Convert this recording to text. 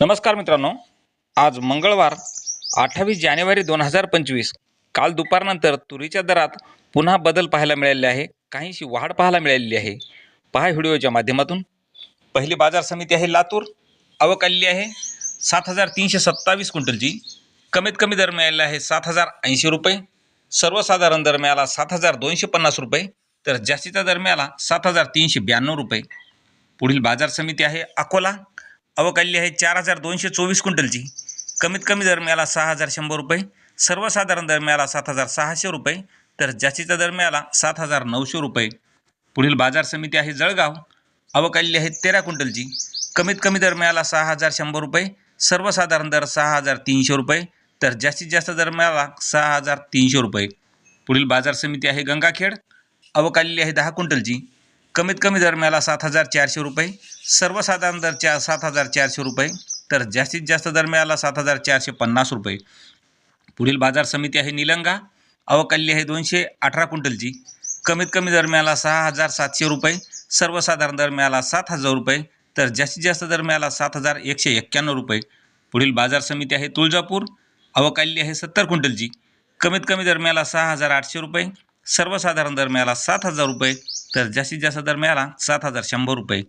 नमस्कार मित्रांनो. आज मंगळवार अठ्ठावीस जानेवारी दोन हजार पंचवीस. काल दुपारनंतर तुरीच्या दरात पुन्हा बदल पाहायला मिळालेले आहे. काहीशी वाढ पाहायला मिळालेली आहे. पहा व्हिडिओच्या माध्यमातून. पहिली बाजार समिती आहे लातूर. आवक आलेली आहे सात हजार तीनशे सत्तावीस क्विंटलची. कमीत कमी दर मिळालेला आहे सात हजार ऐंशी रुपये. सर्वसाधारण दर मिळाला सात हजार दोनशे पन्नास रुपये. तर जास्तीचा दर मिळाला सात हजार तीनशे ब्याण्णव रुपये. पुढील बाजार समिती आहे अकोला. अवकाली आहे चार हजार दोनशे चोवीस क्विंटलची. कमीत कमी दर मिळाला सहा हजार शंभर रुपये. सर्वसाधारण दर मिळाला सात हजार सहाशे रुपये. तर जास्तीचा दर मिळाला सात हजार नऊशे रुपये. पुढील बाजार समिती आहे जळगाव. अवकाली आहे तेरा क्विंटलची. कमीत कमी दर मिळाला सहा हजार शंभर रुपये. सर्वसाधारण दर सहा हजार तीनशे रुपये. तर जास्तीत जास्त दर मिळाला सहा हजार तीनशे रुपये. पुढील बाजार समिती आहे गंगाखेड. अवकालेली आहे दहा क्विंटलची. कमीत कमी दर मिळाला सात हजार चारशे रुपये. सर्वसाधारण दर चार सात हजार चारशे रुपये तर जास्तीत जास्त दर मिळाला सात हजार चारशे पन्नास रुपये. पुढील बाजार समिती आहे निलंगा अवकाली आहे दोनशे अठरा क्विंटलची. कमीत कमी दर मिळाला सहा हजार सातशे रुपये सर्वसाधारण दर मिळाला सात हजार रुपये तर जास्तीत जास्त दर मिळाला सात हजार एकशे एक्क्याण्णव रुपये. पुढील बाजार समिती आहे तुळजापूर अवकाली आहे सत्तर क्विंटलची. कमीत कमी दर मिळाला सहा हजार आठशे रुपये सर्वसाधारण दर मिळाला सात हजार रुपये तर जास्तीत जास्त दर मिळाला सात हजार शंभर रुपये.